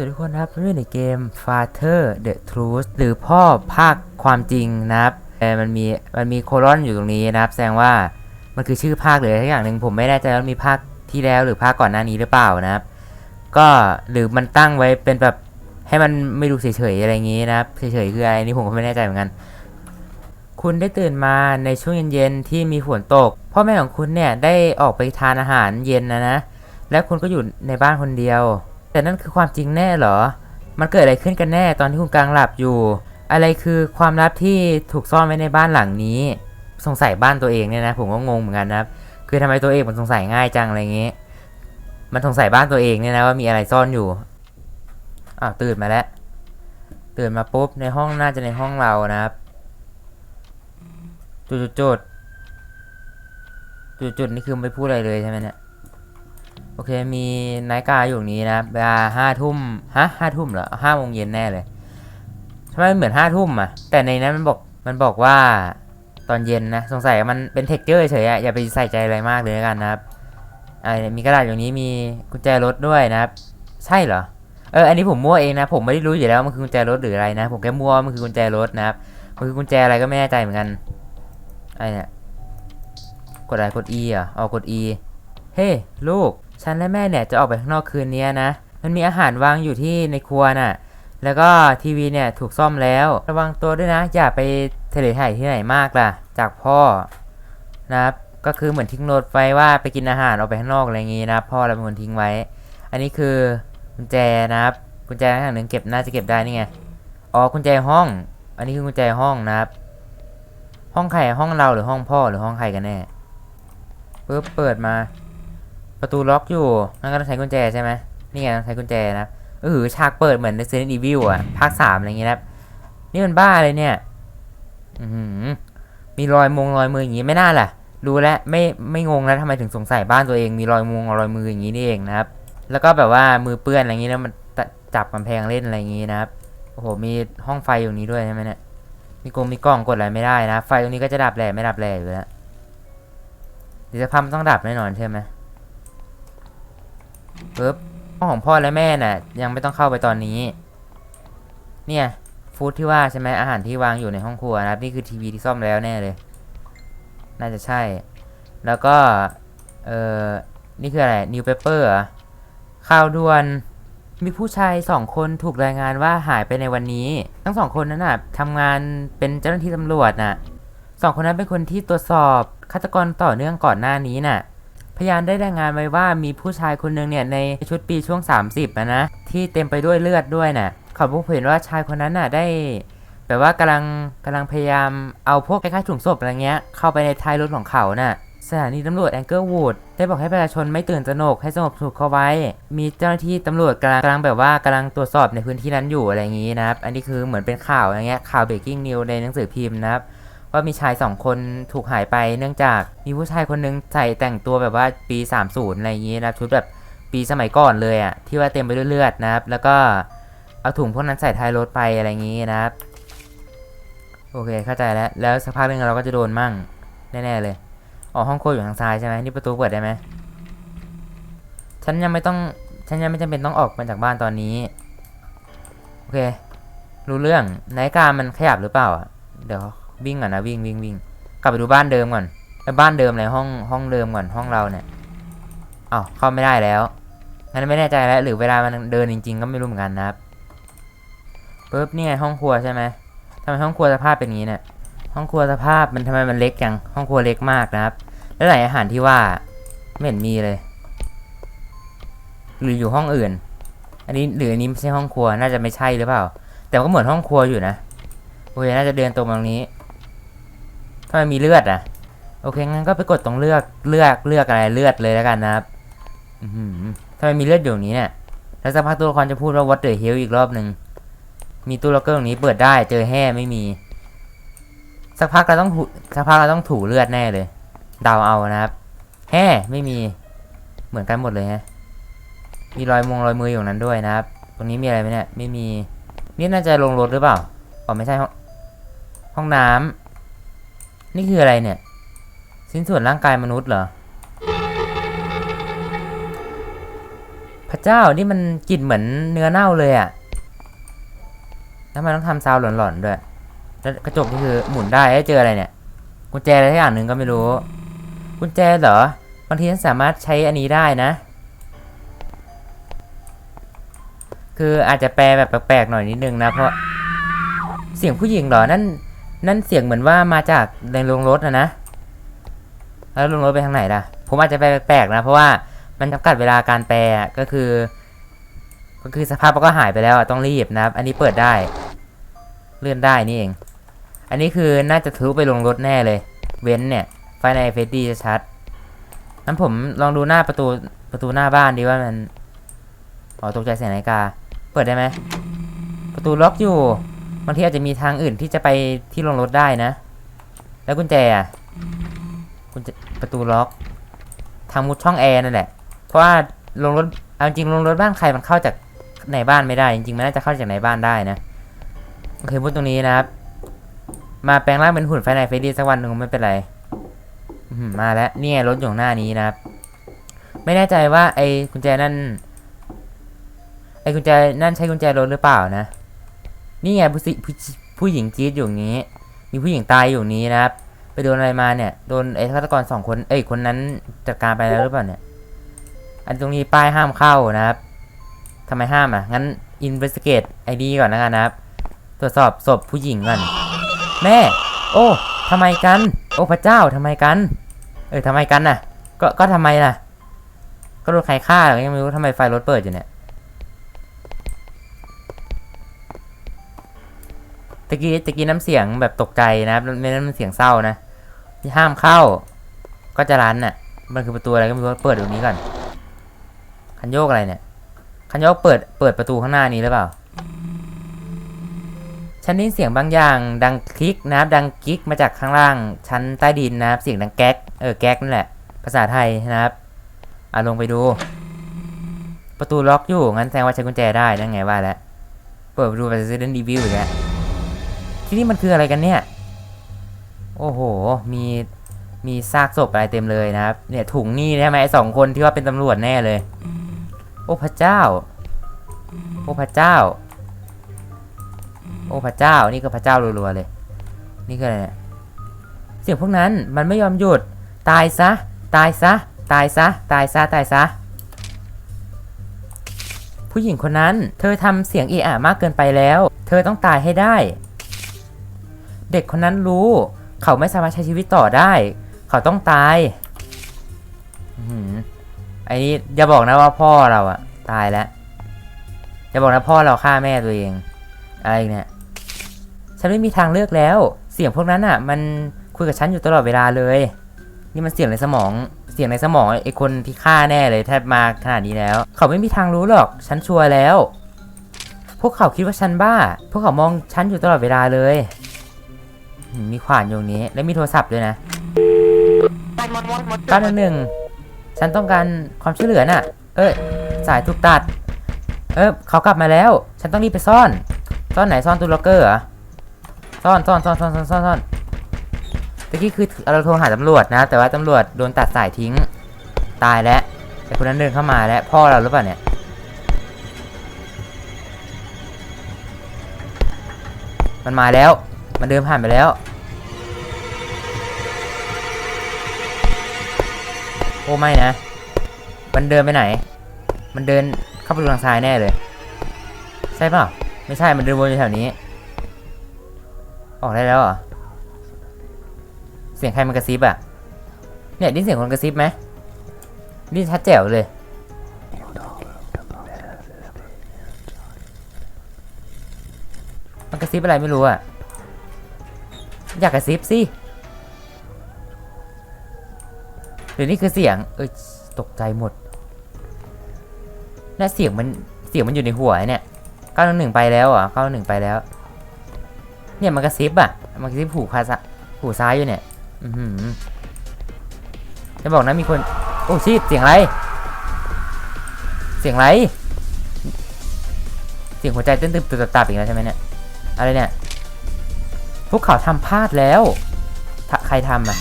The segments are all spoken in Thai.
สวัสดีทุกคนครับเรื่องในเกม Father the Truth หรือพ่อภาคความจริงนะครับแต่มันมีมันมีโคลอนอยู่ตรงนี้นะครับ แสดงว่ามันคือชื่อภาคเลยทักอย่างหนึ่งผมไม่แน่ใจว่ามีภาคที่แล้วหรือภาคก่อนหน้านี้หรือเปล่านะครับ ก็หรือมันตั้งไว้เป็นแบบให้มันไม่ดูเฉยๆอะไรอย่างนี้นะครับเฉยๆคืออะไรนี่ผมก็ไม่แน่ใจเหมือนกัน คุณได้ตื่นมาในช่วงเย็นๆที่มีฝนตก พ่อแม่ของคุณเนี่ยได้ออกไปทานอาหารเย็นนะนะและคุณก็อยู่ในบ้านคนเดียว แต่นั่นคือความจริงแน่เหรอ มันเกิดอะไรขึ้นกันแน่ตอนที่คุณกลังหลับอยู่ อะไรคือความลับที่ถูกซ่อนไว้ในบ้านหลังนี้ สงสัยบ้านตัวเองเนี่ยนะ ผมก็งงเหมือนกันนะครับ คือทำไมตัวเองมันสงสัยง่ายจังอะไรเงี้ยมันสงสัยบ้านตัวเองเนี่ยนะว่ามีอะไรซ่อนอยู่อ้าวตื่นมาแล้ว ตื่นมาปุ๊บในห้องน่าจะในห้องเรานะครับ จุดจุดจุดจุดจุดนี่คือไม่พูดอะไรเลยใช่ไหมเนี่ย โอเคมีนายกาอยู่นี้นะเวลาห้าทุ่มฮะห้าทุ่มเหรอห้าโมงเย็นแน่เลยทำไมมันเหมือนห้าทุ่มอะ แต่ในนั้นมันบอกมันบอกว่าตอนเย็นนะ สงสัยมันเป็นเทคเจอร์เฉยอะอย่าไปใส่ใจอะไรมากเลยกันนะครับอ่ามีกระดาษอยู่นี้มีกุญแจรถด้วยนะครับ ใช่เหรอเอออันนี้ผมมั่วเองนะ ผมไม่ได้รู้อยู่แล้วมันคือกุญแจรถหรืออะไรนะ ผมแค่มั่วมันคือกุญแจรถนะครับมันคือกุญแจอะไรก็ไม่แน่ใจเหมือนกันไอ้เนี่ยกดอะไรกด E อะเอากด E เฮ้ลูก ฉันและแม่เนี่ยจะออกไปข้างนอกคืนนี้นะ มันมีอาหารวางอยู่ที่ในครัวน่ะ แล้วก็ทีวีเนี่ยถูกซ่อมแล้ว ระวังตัวด้วยนะ อย่าไปทะเลถ่ายที่ไหนมากล่ะ จากพ่อนะครับ ก็คือเหมือนทิ้งโน้ตไว้ว่าไปกินอาหารออกไปข้างนอกอะไรงี้นะพ่อเราเป็นคนทิ้งไว้ อันนี้คือกุญแจนะครับ กุญแจข้างหนึ่งเก็บน่าจะเก็บได้นี่ไง อ๋อกุญแจห้อง อันนี้คือกุญแจห้องนะครับ ห้องใครห้องเราหรือห้องพ่อหรือห้องใครกันแน่ปึ๊บเปิดมา ประตูล็อกอยู่นั่นก็ต้องใช้กุญแจใช่ไหมนี่ไงต้องใช้กุญแจนะครับเออฉากเปิดเหมือน Resident Evil อะ ภาคสามอะไรอย่างเงี้ยนะครับนี่มันบ้าเลยเนี่ย อืมีรอยมงรอยมืออย่างงี้ไม่น่าล่ะ รู้แล้วไม่ไม่งงแล้วทำไมถึงสงสัยบ้านตัวเองมีรอยมงรอยมืออย่างงี้นี่เองนะครับ แล้วก็แบบว่ามือเปื้อนอะไรอย่างงี้แล้วมันจับกำแพงเล่นอะไรอย่างงี้นะครับโอ้โหมีห้องไฟอยู่นี้ด้วยใช่ไหมเนี่ยมีกรงมีกล้องกดอะไรไม่ได้นะ ไฟตรงนี้ก็จะดับแหล่ไม่ดับแหล่อยู่แล้วเดี๋ยวจะพัมต้องดับแน่นอนใช่ไหม ปึ๊บห้องของพ่อและแม่น่ะ ยังไม่ต้องเข้าไปตอนนี้ เนี่ยฟู้ดที่ว่าใช่ไหมอาหารที่วางอยู่ในห้องครัวนะครับนี่คือทีวีที่ซ่อมแล้วแน่เลย น่าจะใช่ แล้วก็เออนี่คืออะไรนิวเปเปอร์ข่าวด่วนมีผู้ชายสองคนถูกรายงานว่าหายไปในวันนี้ ทั้งสองคนนั้นน่ะทำงานเป็นเจ้าหน้าที่ตำรวจน่ะสองคนนั้นเป็นคนที่ตรวจสอบฆาตกรต่อเนื่องก่อนหน้านี้น่ะ พยานได้รายงานไว้ว่ามีผู้ชายคนหนึ่งเนี่ยในชุดปีช่วง 30อะนะที่เต็มไปด้วยเลือดด้วยน่ะเขาพบเห็นว่าชายคนนั้นน่ะได้แบบว่ากำลังกำลังพยายามเอาพวกคล้ายๆถุงศพอะไรเงี้ยเข้าไปในท้ายรถของเขาน่ะสถานีตำรวจแองเกิลวูดได้บอกให้ประชาชนไม่ตื่นตระหนกให้สงบสุขเข้าไว้ มีเจ้าหน้าที่ตำรวจกำลังกำลังแบบว่ากำลังตรวจสอบในพื้นที่นั้นอยู่อะไรอย่างนี้นะครับ อันนี้คือเหมือนเป็นข่าวอย่างเงี้ยข่าวเบรกกิ้งนิวในหนังสือพิมพ์นะครับ ว่ามีชายสองคนถูกหายไปเนื่องจากมีผู้ชายคนหนึงใส่แต่งตัวแบบว่าปี 30 อะไรอย่างนี้นะครับชุดแบบปีสมัยก่อนเลยอะที่ว่าเต็มไปด้วยเลือดนะครับ แล้วก็เอาถุงพวกนั้นใส่ท้ายรถไปอะไรอย่างนี้นะครับ โอเคเข้าใจแล้ว แล้วสักพักหนึงเราก็จะโดนมั่งแน่ๆเลยอ๋อห้องโคอยู่ทางซ้ายใช่ไหมนี่ประตูเปิดได้ไหมฉันยังไม่ต้องฉันยังไม่จำเป็นต้องออกมาจากบ้านตอนนี้ โอเค รู้เรื่องนาฬิกามันขยับหรือเปล่าอะเดี๋ยว วิ่งก่อนนะวิ่งวิ่งวิ่งกลับไปดูบ้านเดิมก่อนไอ้บ้านเดิมเลยห้องห้องเดิมก่อนห้องเราเนี่ยอ้าวเข้าไม่ได้แล้วงั้นไม่แน่ใจแล้วหรือเวลามันเดินจริง ๆ ก็ไม่รู้เหมือนกันนะครับปุ๊บเนี่ยห้องครัวใช่ไหมทำไมห้องครัวสภาพเป็นอย่างนี้เนี่ย ห้องครัวสภาพมันทำไมมันเล็กจัง ห้องครัวเล็กมากนะครับ แล้วไหนอาหารที่ว่าไม่เห็นมีเลย หรืออยู่ห้องอื่น อันนี้หรืออันนี้ไม่ใช่ห้องครัว น่าจะไม่ใช่หรือเปล่า แต่ก็เหมือนห้องครัวอยู่นะ โอเค น่าจะเดินตรงตรงนี้ ทำไมมีเลือดอะ โอเคงั้นก็ไปกดตรงเลือกเลือกเลือกอะไรเลือดเลยแล้วกันนะครับอือหือทำไมมีเลือดอยู่ตรงนี้เนี่ยแล้วสักพักตัวละครจะพูดว่า what the hell อีกรอบหนึ่งมีตู้ล็อกเกอร์ตรงนี้เปิดได้เจอแห่ไม่มี สักพักเราต้องสักพักเราต้องถูเลือดแน่เลยเดาเอานะครับแห่ไม่มีเหมือนกันหมดเลยฮะมีรอยมงรอยมืออยู่นั้นด้วยนะครับ ตรงนี้มีอะไรไหมเนี่ยไม่มีนี่น่าจะลงรถหรือเปล่าอ๋อไม่ใช่ห้องห้องน้ำ นี่คืออะไรเนี่ยชิ้นส่วนร่างกายมนุษย์เหรอ พระเจ้านี่มันกลิ่นเหมือนเนื้อเน่าเลยอะแล้วมันต้องทำซาวด์หลอนๆด้วยแล้วกระจกนี่คือหมุนได้ให้เจออะไรเนี่ย กุญแจอะไรสักอย่างหนึ่งก็ไม่รู้ กุญแจเหรอบางทีฉันสามารถใช้อันนี้ได้นะ คืออาจจะแปลแบบแปลกๆหน่อยนิดนึงนะเพราะเสียงผู้หญิงเหรอ นั่น นั่นเสียงเหมือนว่ามาจากในโรงรถนะนะ แล้วโรงรถไปทางไหนล่ะ ผมอาจจะแปแปลกๆนะ เพราะว่ามันจำกัดเวลาการแปลก็คือ ก็คือสภาพมันก็หายไปแล้วต้องรีบนะครับ อันนี้เปิดได้ เลื่อนได้นี่เอง อันนี้คือน่าจะทะลุไปลงรถแน่เลย เว้นเนี่ย ไฟในเฟสดีจะชัดนั้นผมลองดูหน้าประตูประตูหน้าบ้านดีว่ามันอ๋อตกใจเสียงนาฬิกา เปิดได้ไหม ประตูล็อกอยู่ บางทีอาจจะมีทางอื่นที่จะไปที่ลงรถได้นะ แล้วกุญแจอะกุญแจประตูล็อก ทางมุดช่องแอร์นั่นแหละ เพราะว่าลงรถเอาจริงลงรถบ้านใครมันเข้าจากในบ้านไม่ได้ จริงๆมันน่าจะเข้าจากในบ้านได้นะโอเคมุดตรงนี้นะครับ มาแปลงร่างเป็นหุ่นไฟในเฟรดี้สักวันหนึ่งไม่เป็นไรมาแล้วเนี่ยรถอยู่หน้านี้นะครับ ไม่แน่ใจว่าไอ้กุญแจนั่นไอ้กุญแจนั่นใช้กุญแจรถหรือเปล่านะ นี่ไงผู้สิผู้ผู้หญิงจี๊ดอยู่นี้ มีผู้หญิงตายอยู่นี้นะครับ ไปโดนอะไรมาเนี่ย โดนไอ้ฆาตกรสองคน เอ้ย คนนั้นจัดการไปแล้วหรือเปล่าเนี่ย อันตรงนี้ป้ายห้ามเข้านะครับทำไมห้ามอะ งั้น investigate ID ก่อนนะกันนะครับ ตรวจสอบศพผู้หญิงก่อน แม่ โอ้ทำไมกัน โอ้พระเจ้าทำไมกัน เออทำไมกันน่ะ ก็ ก็ทำไมล่ะ ก็โดนใครฆ่าหรือยังไม่รู้ทำไมไฟรถเปิดอยู่เนี่ย ตะกี้ตะกี้น้ำเสียงแบบตกใจนะครับไม่ได้น้ำเสียงเศร้านะที่ห้ามเข้า ก็จะรันน่ะ มันคือประตูอะไรก็ไม่รู้เปิดตรงนี้ก่อน คันโยกอะไรเนี่ย คันโยกเปิดเปิดประตูข้างหน้านี้หรือเปล่า ฉันได้ยินเสียงบางอย่าง ดังคลิกนะครับ ดังกิ๊กมาจากข้างล่าง ชั้นใต้ดินนะครับ เสียงดังแก๊ก เออแก๊กนั่นแหละ ภาษาไทยนะครับ อะลงไปดู ประตูล็อกอยู่ งั้นแสดงว่าใช้กุญแจได้นั่นไงว่าแล้ว เปิดประตูไป Resident Evil อีกแล้ว ที่นี่มันคืออะไรกันเนี่ย โอ้โห มีมีซากศพอะไรเต็มเลยนะครับ เนี่ยถุงนี่ใช่ไหมไอ้สองคนที่ว่าเป็นตำรวจแน่เลย โอ้พระเจ้า โอ้พระเจ้า โอ้พระเจ้า นี่ก็พระเจ้ารัวๆเลย นี่คืออะไรเนี่ยเสียงพวกนั้นมันไม่ยอมหยุด ตายซะ ตายซะ ตายซะ ตายซะ ตายซะ ผู้หญิงคนนั้น เธอทำเสียงเอะอะมากเกินไปแล้ว เธอต้องตายให้ได้ เด็กคนนั้นรู้ เขาไม่สามารถใช้ชีวิตต่อได้ เขาต้องตายอื้อหือไอ้นี่อย่าบอกนะว่าพ่อเราอะตายแล้วอย่าบอกนะพ่อเราฆ่าแม่ตัวเอง อะไรเนี่ยฉันไม่มีทางเลือกแล้ว เสียงพวกนั้นอะมันคุยกับฉันอยู่ตลอดเวลาเลย นี่มันเสียงในสมองเสียงในสมองไอ้คนที่ฆ่าแน่เลยแทบมาขนาดนี้แล้ว เขาไม่มีทางรู้หรอกฉันชัวร์แล้ว พวกเขาคิดว่าฉันบ้า พวกเขามองฉันอยู่ตลอดเวลาเลย มมีขวานอยู่ตรงนี้ และมีโทรศัพท์ด้วยนะเก้าหนึ่งหนึ่งฉันต้องการความช่วยเหลือน่ะ เอ้ยสายถูกตัด เออเขากลับมาแล้ว ฉันต้องรีบไปซ่อน ซ่อนไหนซ่อนตู้ล็อกเกอร์เหรอซ่อนซ่อนซ่อนซ่อนซ่อนซ่อนซ่อนตะกี้คือเราโทรหาตำรวจนะ แต่ว่าตำรวจโดนตัดสายทิ้ง ตายแล้วแต่คนนั้นเดินเข้ามาแล้วพ่อเราหรือเปล่าเนี่ยมันมาแล้ว มันเดินผ่านไปแล้ว โอ้ไม่นะ มันเดินไปไหน มันเดินเข้าไปดูทางซ้ายแน่เลย ใช่เปล่าไม่ใช่ มันเดินวนอยู่แถวนี้ ออกได้แล้วเหรอ เสียงใครมันกระซิบอะเนี่ยได้นเสียงคนกระซิบไหมนี่ชัดแจ๋วเลยมันกระซิบอะไรไม่รู้อะ อยากกระซิบสิหรือนี่คือเสียง เอ้ยตกใจหมดน่าเสียงมันเสียงมันอยู่ในหัวไอ้เนี่ยเก้าหนึ่งไปแล้วอะเก้าหนึ่งไปแล้ว เนี่ยมันกระซิบอะ มันกระซิบหูภาษาหูซ้ายอยู่เนี่ย อือหือจะบอกนะมีคน โอ้ชีพเสียงอะไร เสียงอะไร เสียงหัวใจเต้นตึบตึบตับอีกแล้วใช่ไหมเนี่ย อะไรเนี่ย พวกเขาทำพลาดแล้วใครทำอะ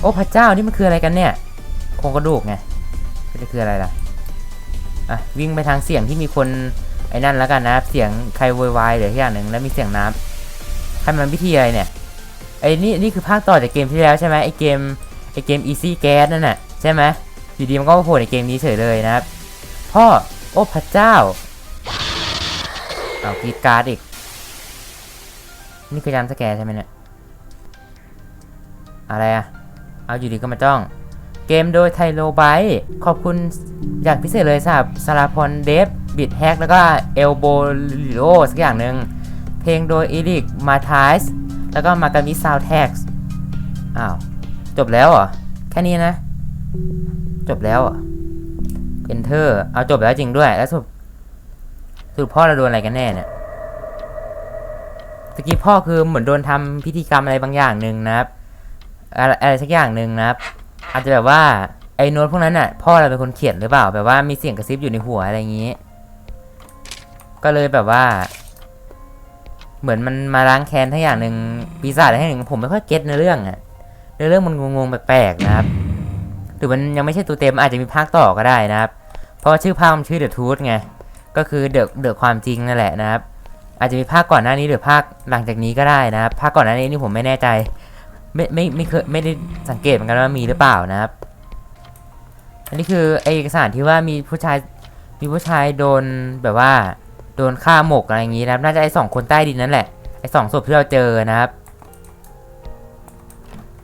โอ้พระเจ้านี่มันคืออะไรกันเนี่ยโครงกระดูกไงมันจะคืออะไรล่ะอะวิ่งไปทางเสียงที่มีคนไอ้นั่นแล้วกันนะเสียงใครโวยวายหรืออย่างหนึ่งแล้วมีเสียงน้ำให้มันวิธีอะไรเนี่ยไอ้นี่นี่คือภาคต่อจากเกมที่แล้วใช่ไหมไอ้เกมไอ้เกม Easy Gas นั่นน่ะใช่ไหมอยู่ดีมันก็โผล่ในเกมนี้เฉยเลยนะครับพ่อโอ้พระเจ้าเอากีดการ์ดอีก นี่คือจำสแกร์ใช่ไหมเนี่ย อะไรอะเอาอยู่ดีก็มาจ้อง เกมโดยไทโลไบขอบคุณอยางพิเศษเลยสำหรับสารพรเดฟบิดแฮกแล้วก็เอลโบลิโอสักอย่างหนึ่งเพลงโดยอีริกมาทายส์แล้วก็มากามิซาวแท็กซ์อ้าว จบแล้วเหรอ แค่นี้นะ จบแล้วเหรอะ Enter เอาจบแล้วจริงด้วย แล้วสรุปสรุปพ่อเราโดนอะไรกันแน่เนี่ย ตะกี้พ่อคือเหมือนโดนทำพิธีกรรมอะไรบางอย่างหนึ่งนะครับ อะไรสักอย่างหนึ่งนะครับ อาจจะแบบว่าไอ้โน้ตพวกนั้นน่ะ พ่อเราเป็นคนเขียนหรือเปล่า แบบว่ามีเสียงกระซิบอยู่ในหัวอะไรอย่างนี้ ก็เลยแบบว่า เหมือนมันมาล้างแค้นทั้งอย่างหนึ่งปีศาจอะไรทั้งอย่างหนึ่งผมไม่ค่อยเก็ตในเรื่องอะในเรื่องมันงงๆแปลกๆนะครับหรือมันยังไม่ใช่ตัวเต็มอาจจะมีภาคต่อก็ได้นะครับ เพราะว่าชื่อภาคมันชื่อ The Truth ไงก็คือเดอะเดอะความจริงนั่นแหละนะครับ อาจจะมีภาคก่อนหน้านี้หรือภาคหลังจากนี้ก็ได้นะครับภาคก่อนหน้านี้นี่ผมไม่แน่ใจ ไม่ไม่ไม่เคยไม่ได้สังเกตเหมือนกันว่ามีหรือเปล่านะครับ อันนี้คือเอกสารที่ว่ามีผู้ชายมีผู้ชายโดนแบบว่าโดนฆ่าหมกอะไรอย่างนี้นะครับ น่าจะไอ้สองคนใต้ดินนั่นแหละไอ้สองศพที่เราเจอนะครับ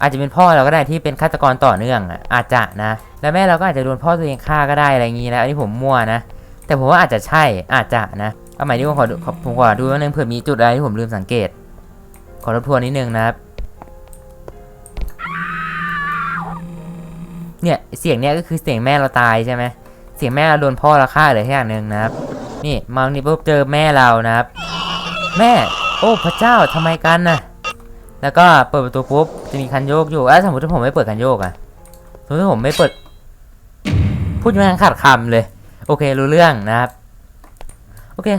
อาจจะเป็นพ่อเราก็ได้ที่เป็นฆาตกรต่อเนื่องอะอาจจะนะ แล้วแม่เราก็อาจจะโดนพ่อตัวเองฆ่าก็ได้อะไรอย่างนี้นะอันนี้ผมมั่วนะ แต่ผมว่าอาจจะใช่อาจจะนะ เอาใหม่ที่ผมขอขอผมขอดูว่านึงเผื่อมีจุดอะไรที่ผมลืมสังเกต ขอรบทวนนิดนึงนะครับ เนี่ยเสียงเนี้ยก็คือเสียงแม่เราตายใช่ไหมเสียงแม่เราโดนพ่อเราฆ่าเลยแค่อย่างหนึ่งนะครับ นี่มานี่ปุ๊บเจอแม่เรานะครับ แม่ โอ้พระเจ้าทำไมกันนะแล้วก็เปิดประตูปุ๊บจะมีคันโยกอยู่อะสมมติถ้าผมไม่เปิดคันโยกอะสมมติถ้าผมไม่เปิด พูดยังขาดคำเลย โอเครู้เรื่องนะครับ โอเค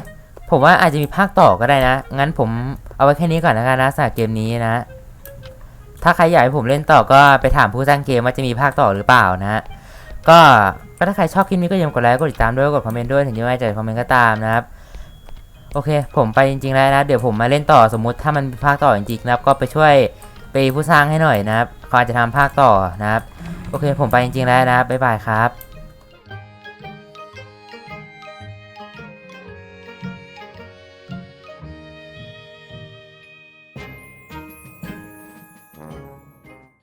ผมว่าอาจจะมีภาคต่อก็ได้นะ งั้นผมเอาไว้แค่นี้ก่อนนะครับนะสำหรับเกมนี้นะ ถ้าใครอยากให้ผมเล่นต่อก็ไปถามผู้สร้างเกมว่าจะมีภาคต่อหรือเปล่านะก็ก็ถ้าใครชอบคลิปนี้ก็อย่าลืมกดไลค์กดติดตามด้วยกดคอมเมนต์ด้วยถึงจะไม่ใจคอมเมนต์ก็ตามนะครับโอเค ผมไปจริงๆแล้วนะ เดี๋ยวผมมาเล่นต่อสมมุติถ้ามันมีภาคต่อจริงๆนะครับ ก็ไปช่วยไปผู้สร้างให้หน่อยนะครับเขาอาจจะทำภาคต่อนะครับ โอเค ผมไปจริงๆแล้วนะครับบ๊ายบายครับ